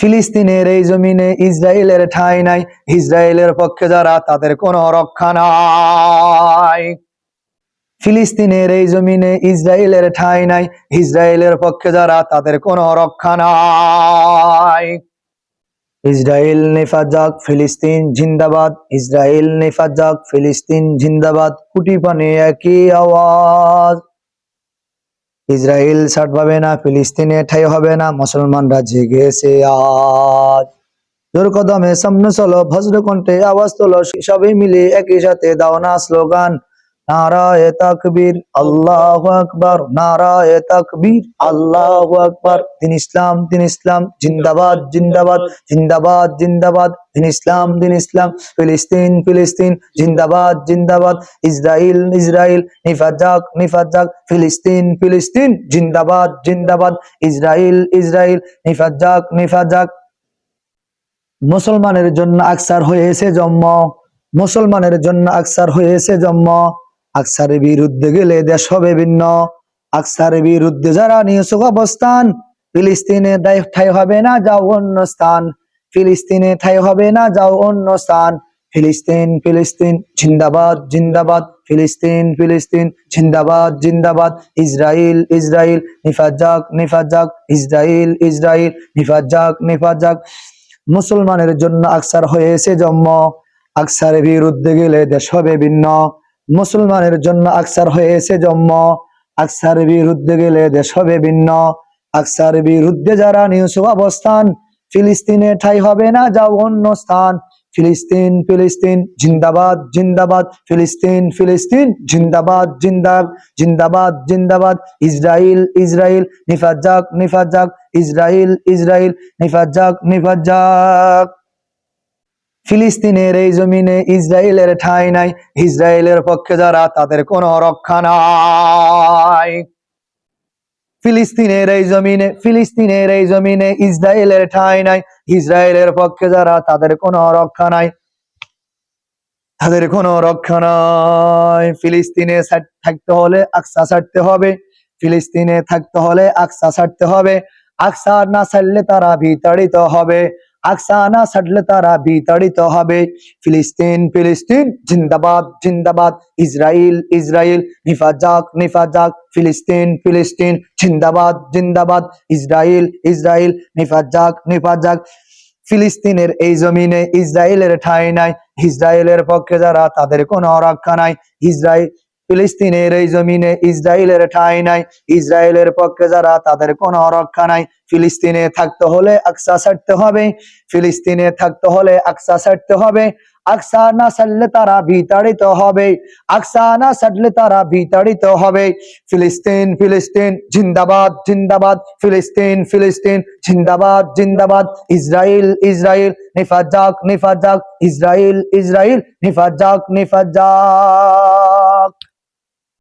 ফিলিস্তিনের এই জমিনে ইসরায়েলের ঠাঁই নাই। ইসরায়েলের পক্ষে যারা, তাদের কোনো রক্ষা নাই। ফিলিস্তিনের এই জমিনে ইসরায়েলের ঠাঁই নাই। ইসরায়েলের পক্ষে যারা, তাদের কোনো রক্ষা নাই। ইসরায়েল নেফাজাক ফিলিস্তিন জিন্দাবাদ। ইসরায়েল নেফাজাক ফিলিস্তিন জিন্দাবাদ। কুটি পানে একই আওয়াজ। ইসরায়েল ছাড় পাবে না, ফিলিস্তিনে ঠাই হবে না, মুসলমানরা জেগেছে আজ। জোর কদমে সামনে চলো ভজ্র কণ্ঠে আওয়াজ তোলো, সবাই মিলে একই সাথে, দাও না স্লোগান নারায় তাকবীর, আল্লাহ আকবর। নারায় তাকবীর, আল্লাহ আকবার। দিন ইসলাম দিন ইসলাম, জিন্দাবাদ জিন্দাবাদ জিন্দাবাদ জিন্দাবাদ। দিন ইসলাম দিন ইসলাম, ফিলিস্তিন ফিলিস্তিন, জিন্দাবাদ জিন্দাবাদ। ইসরায়েল ইসরায়েল নিফাজাক নিফাজাক। ফিলিস্তিন ফিলিস্তিন, জিন্দাবাদ জিন্দাবাদ। ইসরায়েল ইসরায়েল নিফাজাক নিফাজাক। মুসলমানের জন্য আকসার হয়েছে জন্ম। মুসলমানের জন্য আকসার হয়েছে জন্ম। আকসারের বিরুদ্ধে গেলে দেশ হবে ভিন্ন। আকসারের বিরুদ্ধে যারা নিয়েছে অবস্থান, ফিলিস্তিনে ঠাই হবে না, যাও অন্য স্থান। ফিলিস্তিনে ঠাই হবে না, যাও অন্য স্থান। ফিলিস্তিন ফিলিস্তিন, জিন্দাবাদ জিন্দাবাদ। ফিলিস্তিন ফিলিস্তিন, জিন্দাবাদ জিন্দাবাদ। ইসরায়েল ইসরায়েল নিফাজাক নিফাজাক ইসরায়েল ইসরায়েল নিফাজাক নিফাজাক মুসলমানের জন্য আকসার হয়েছে জন্ম। আকসারের বিরুদ্ধে গেলে দেশ হবে ভিন্ন। মুসলমানের জন্য আকসার হয়েছে জন্ম। আকসার বিরুদ্ধে গেলে দেশ হবে ভিন্ন। আকসার বিরুদ্ধে যারা নিউজ অবস্থান, ফিলিস্তিনে ঠাই হবে না, যাও অন্য স্থান। ফিলিস্তিন ফিলিস্তিন, জিন্দাবাদ জিন্দাবাদ। ফিলিস্তিন ফিলিস্তিন, জিন্দাবাদ, জিন্দাব, জিন্দাবাদ জিন্দাবাদ। ইসরায়েল ইসরায়েল নিফাজাক নিফাজাক ইসরায়েল ইসরায়েল নিফাজাক নিফাজাক ফিলিস্তিনের এই জমিনে ইসরায়েলের ঠাঁই নাই। ইসরায়েলের পক্ষে যারা, তাদের কোনো রক্ষা নাই। ফিলিস্তিনের এই জমিনে, ফিলিস্তিনের এই জমিনে ইসরায়েলের ঠাঁই নাই। ইসরায়েলের পক্ষে যারা, তাদের কোনো রক্ষা নাই। তাদের কোনো রক্ষা নাই। ফিলিস্তিনে থাকতে হলে আকসা ছাড়তে হবে। ফিলিস্তিনে থাকতে হলে আকসা ছাড়তে হবে। আকসা না ছাড়লে তারা বিতাড়িত হবে। আকসা না ছাড়লে তারা বিতাড়িত হবে। ফিলিস্তিন ফিলিস্তিন, জিন্দাবাদ জিন্দাবাদ। ইসরায়েল ইসরায়েল নিফাজাক নিফাজাক। ফিলিস্তিন ফিলিস্তিন, জিন্দাবাদ জিন্দাবাদ। ইসরায়েল ইসরায়েল নিফাজাক নিফাজাক। ফিলিস্তিনের এই জমিনে ইসরায়েলের ঠাঁই নাই। ইসরায়েলের পক্ষে যারা, তাদের কোনো রক্ষা নাই। ইসরায়েল ফিলিস্তিনের এই জমিনে ইসরায়েলের ঠাঁই নাই। ইসরায়েলের পক্ষে যারা, তাদের কোনো রক্ষা নাই। ফিলিস্তিনে থাকতে হলে আকসা ছাড়তে হবে। ফিলিস্তিনে থাকতে হলে আকসা ছাড়তে হবে। আকসা না ছাড়লে তারা বিতাড়িত হবে। আকসা না ছাড়লে তারা বিতাড়িত হবে। ফিলিস্তিন ফিলিস্তিন, জিন্দাবাদ জিন্দাবাদ। ফিলিস্তিন ফিলিস্তিন, জিন্দাবাদ জিন্দাবাদ। ইসরায়েল ইসরায়েল নিফাজাক নিফাজাক ইসরায়েল ইসরায়েল নিফাজাক নিফাজাক